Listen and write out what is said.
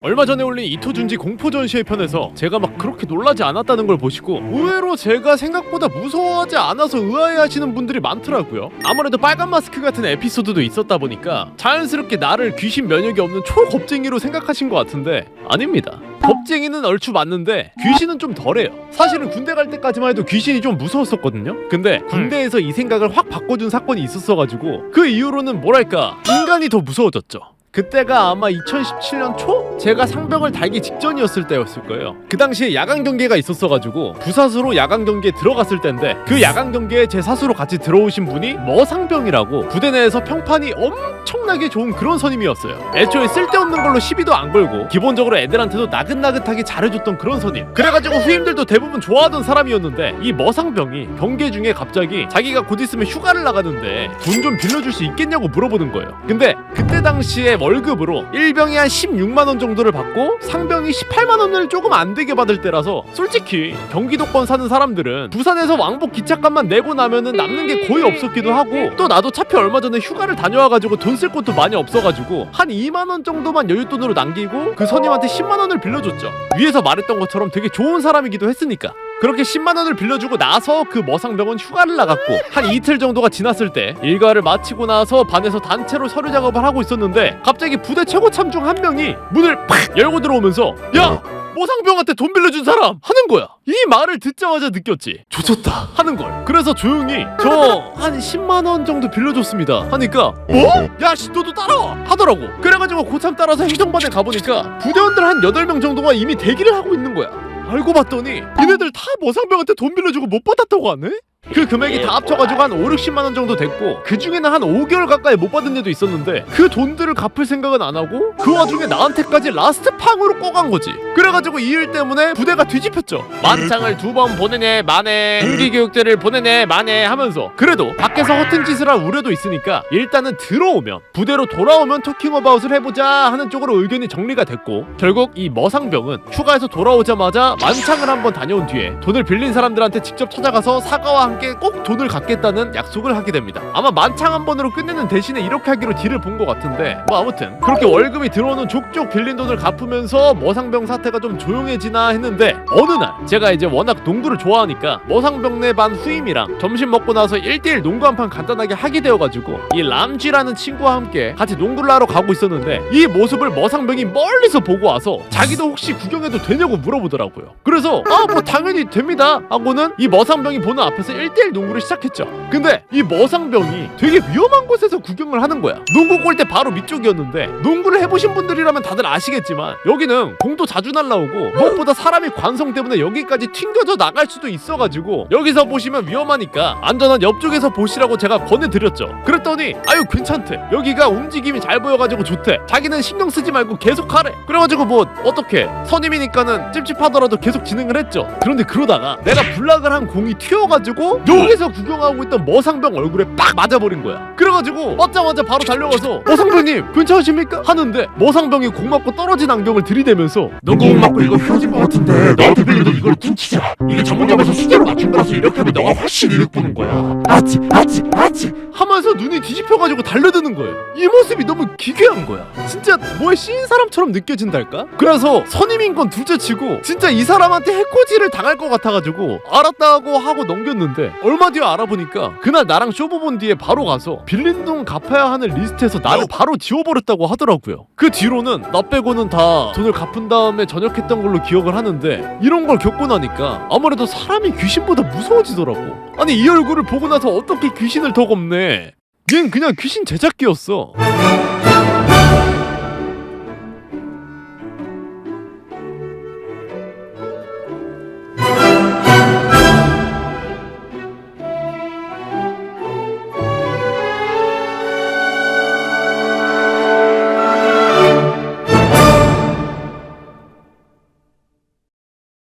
얼마 전에 올린 이토준지 공포 전시회 편에서 제가 막 그렇게 놀라지 않았다는 걸 보시고 의외로 제가 생각보다 무서워하지 않아서 의아해하시는 분들이 많더라고요. 아무래도 빨간 마스크 같은 에피소드도 있었다 보니까 자연스럽게 나를 귀신 면역이 없는 초겁쟁이로 생각하신 것 같은데 아닙니다. 겁쟁이는 얼추 맞는데 귀신은 좀 덜해요. 사실은 군대 갈 때까지만 해도 귀신이 좀 무서웠었거든요. 근데 군대에서 이 생각을 확 바꿔준 사건이 있었어가지고 그 이후로는 뭐랄까 인간이 더 무서워졌죠. 그때가 아마 2017년 초 제가 상병을 달기 직전이었을 때였을 거예요. 그 당시에 야간 경계가 있었어가지고 부사수로 야간 경계에 들어갔을 때인데 그 야간 경계에 제 사수로 같이 들어오신 분이 머상병이라고 부대 내에서 평판이 엄청나게 좋은 그런 선임이었어요. 애초에 쓸데없는 걸로 시비도 안 걸고 기본적으로 애들한테도 나긋나긋하게 잘해줬던 그런 선임. 그래가지고 후임들도 대부분 좋아하던 사람이었는데 이 머상병이 경계 중에 갑자기 자기가 곧 있으면 휴가를 나가는데 돈 좀 빌려줄 수 있겠냐고 물어보는 거예요. 근데 그때 당시에 월급으로 일병이 한 16만 원 정도를 받고 상병이 18만 원을 조금 안 되게 받을 때라서 솔직히 경기도권 사는 사람들은 부산에서 왕복 기차값만 내고 나면은 남는 게 거의 없었기도 하고 또 나도 차표 얼마 전에 휴가를 다녀와가지고 돈쓸 것도 많이 없어가지고 한 2만 원 정도만 여윳돈으로 남기고 그 선임한테 10만 원을 빌려줬죠. 위에서 말했던 것처럼 되게 좋은 사람이기도 했으니까. 그렇게 10만 원을 빌려주고 나서 그 머상병은 휴가를 나갔고 한 이틀 정도가 지났을 때 일과를 마치고 나서 반에서 단체로 서류 작업을 하고 있었는데 갑자기 부대 최고참 중 한 명이 문을 팍 열고 들어오면서 야 머상병한테 돈 빌려준 사람 하는 거야. 이 말을 듣자마자 느꼈지. 조졌다. 하는 걸. 그래서 조용히 저 한 10만 원 정도 빌려줬습니다 하니까 뭐? 야씨 너도 따라와 하더라고. 그래가지고 고참 따라서 행정반에 가보니까 부대원들 한 8명 정도가 이미 대기를 하고 있는 거야 알고 봤더니 얘네들 다 머상병한테 돈 빌려주고 못 받았다고 하네? 그 금액이 다 합쳐가지고 한 5, 60만 원 정도 됐고 그 중에는 한 5개월 가까이 못 받은 애도 있었는데 그 돈들을 갚을 생각은 안 하고 그 와중에 나한테까지 라스트 팡으로 꼬간 거지. 그래가지고 이 일 때문에 부대가 뒤집혔죠. 만창을 두 번 보내네 마네 군기교육대를 보내네 마네 하면서. 그래도 밖에서 허튼 짓을 할 우려도 있으니까 일단은 들어오면 부대로 돌아오면 토킹 어바웃을 해보자 하는 쪽으로 의견이 정리가 됐고 결국 이 머상병은 휴가에서 돌아오자마자 만창을 한번 다녀온 뒤에 돈을 빌린 사람들한테 직접 찾아가서 사과와 함께 꼭 돈을 갚겠다는 약속을 하게 됩니다. 아마 만창 한 번으로 끝내는 대신에 이렇게 하기로 딜을 본 것 같은데 뭐 아무튼 그렇게 월급이 들어오는 족족 빌린 돈을 갚으면서 머상병 사태가 좀 조용해지나 했는데 어느 날 제가 이제 워낙 농구를 좋아하니까 머상병네 반 후임이랑 점심 먹고 나서 1대1 농구 한 판 간단하게 하게 되어가지고 이 람쥐라는 친구와 함께 같이 농구를 하러 가고 있었는데 이 모습을 머상병이 멀리서 보고 와서 자기도 혹시 구경해도 되냐고 물어보더라고요. 그래서 아 뭐 당연히 됩니다 하고는 이 머상병이 보는 앞에서 1대1 농구를 시작했죠. 근데 이 머상병이 되게 위험한 곳에서 구경을 하는 거야. 농구 골대 바로 밑쪽이었는데 농구를 해보신 분들이라면 다들 아시겠지만 여기는 공도 자주 날라오고 무엇보다 사람이 관성 때문에 여기까지 튕겨져 나갈 수도 있어가지고 여기서 보시면 위험하니까 안전한 옆쪽에서 보시라고 제가 권해드렸죠. 그랬더니 아유 괜찮대. 여기가 움직임이 잘 보여가지고 좋대. 자기는 신경 쓰지 말고 계속 하래. 그래가지고 뭐 어떻게 선임이니까는 찝찝하더라도 계속 진행을 했죠. 그런데 그러다가 내가 블락을 한 공이 튀어가지고 여기서 구경하고 있던 머상병 얼굴에 빡 맞아버린 거야. 그래가지고 맞자마자 바로 달려가서 머상병님 괜찮으십니까? 하는데 머상병이 공 맞고 떨어진 안경을 들이대면서 너공 맞고 이거 휘어진 것 같은데 너한테 빌려도 이걸 이게 전문점에서 수제로 맞춘 거라서 이렇게 하면 너가 훨씬 이득 보는 거야 아치 아치 아치 하면서 눈이 뒤집혀가지고 달려드는 거예요. 이 모습이 너무 기괴한 거야. 진짜 뭐에 씌인 사람처럼 느껴진달까? 그래서 선임인 건 둘째치고 진짜 이 사람한테 해코지를 당할 것 같아가지고 알았다고 하고 넘겼는데 얼마 뒤에 알아보니까 그날 나랑 쇼부 본 뒤에 바로 가서 빌린 돈 갚아야 하는 리스트에서 나를 바로 지워버렸다고 하더라고요. 그 뒤로는 나 빼고는 다 돈을 갚은 다음에 전역했던 걸로 기억을 하는데 이런 걸 겪고 나니까 아무래도 사람이 귀신보다 무서워지더라고. 아니 이 얼굴을 보고 나서 어떻게 귀신을 더 겁내? 얜 그냥 귀신 제작기였어.